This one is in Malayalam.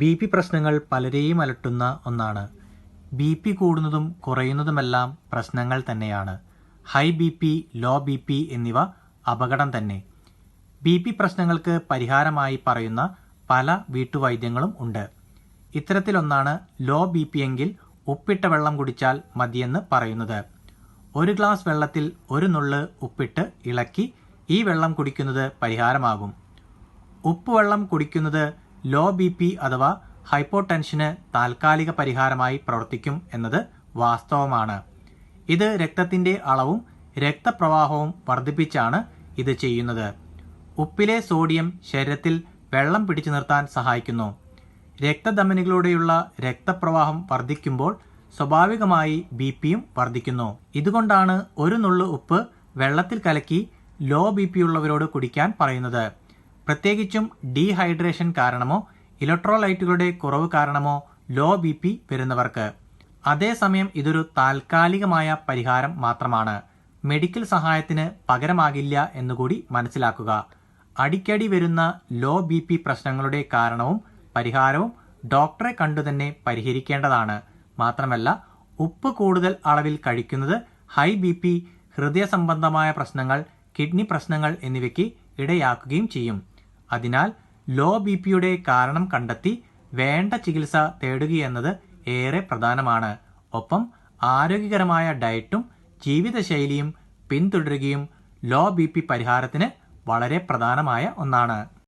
ബി പി പ്രശ്നങ്ങൾ പലരെയും അലട്ടുന്ന ഒന്നാണ്. ബി പി കൂടുന്നതും കുറയുന്നതുമെല്ലാം പ്രശ്നങ്ങൾ തന്നെയാണ്. High B P low B P എന്നിവ അപകടം തന്നെ. ബി പി പ്രശ്നങ്ങൾക്ക് പരിഹാരമായി പറയുന്ന പല വീട്ടുവൈദ്യങ്ങളും ഉണ്ട്. ഇത്തരത്തിലൊന്നാണ് ലോ ബി പി എങ്കിൽ ഉപ്പിട്ട വെള്ളം കുടിച്ചാൽ മതിയെന്ന് പറയുന്നത്. ഒരു ഗ്ലാസ് വെള്ളത്തിൽ ഒരു നുള്ള് ഉപ്പിട്ട് ഇളക്കി ഈ വെള്ളം കുടിക്കുന്നത് പരിഹാരമാകും. ഉപ്പുവെള്ളം കുടിക്കുന്നത് ലോ ബി പി അഥവാ ഹൈപ്പോടെൻഷന് താൽക്കാലിക പരിഹാരമായി പ്രവർത്തിക്കും എന്നത് വാസ്തവമാണ്. ഇത് രക്തത്തിന്റെ അളവും രക്തപ്രവാഹവും വർദ്ധിപ്പിച്ചാണ് ഇത് ചെയ്യുന്നത്. ഉപ്പിലെ സോഡിയം ശരീരത്തിൽ വെള്ളം പിടിച്ചു നിർത്താൻ സഹായിക്കുന്നു. രക്തധമനികളിലൂടെയുള്ള രക്തപ്രവാഹം വർദ്ധിക്കുമ്പോൾ സ്വാഭാവികമായി ബി പിയും വർദ്ധിക്കുന്നു. ഇതുകൊണ്ടാണ് ഒരു നുള്ളു ഉപ്പ് വെള്ളത്തിൽ കലക്കി ലോ ബി പി ഉള്ളവരോട് കുടിക്കാൻ പറയുന്നത്. പ്രത്യേകിച്ചും ഡീഹൈഡ്രേഷൻ കാരണമോ ഇലക്ട്രോലൈറ്റുകളുടെ കുറവ് കാരണമോ ലോ ബി പി വരുന്നവർക്ക്. അതേസമയം ഇതൊരു താൽക്കാലികമായ പരിഹാരം മാത്രമാണ്. മെഡിക്കൽ സഹായത്തിന് പകരമാകില്ല എന്നുകൂടി മനസ്സിലാക്കുക. അടിക്കടി വരുന്ന ലോ ബി പി പ്രശ്നങ്ങളുടെ കാരണവും പരിഹാരവും ഡോക്ടറെ കണ്ടുതന്നെ പരിഹരിക്കേണ്ടതാണ്. മാത്രമല്ല ഉപ്പ് കൂടുതൽ അളവിൽ കഴിക്കുന്നത് ഹൈ ബി പി ഹൃദയ സംബന്ധമായ പ്രശ്നങ്ങൾ കിഡ്നി പ്രശ്നങ്ങൾ എന്നിവയ്ക്ക് ഇടയാക്കുകയും ചെയ്യും. അതിനാൽ ലോ ബി പിയുടെ കാരണം കണ്ടെത്തി വേണ്ട ചികിത്സ തേടുകയെന്നത് ഏറെ പ്രധാനമാണ്. ഒപ്പം ആരോഗ്യകരമായ ഡയറ്റും ജീവിതശൈലിയും പിന്തുടരുകയും ലോ ബി പി പരിഹാരത്തിന് വളരെ പ്രധാനമായ ഒന്നാണ്.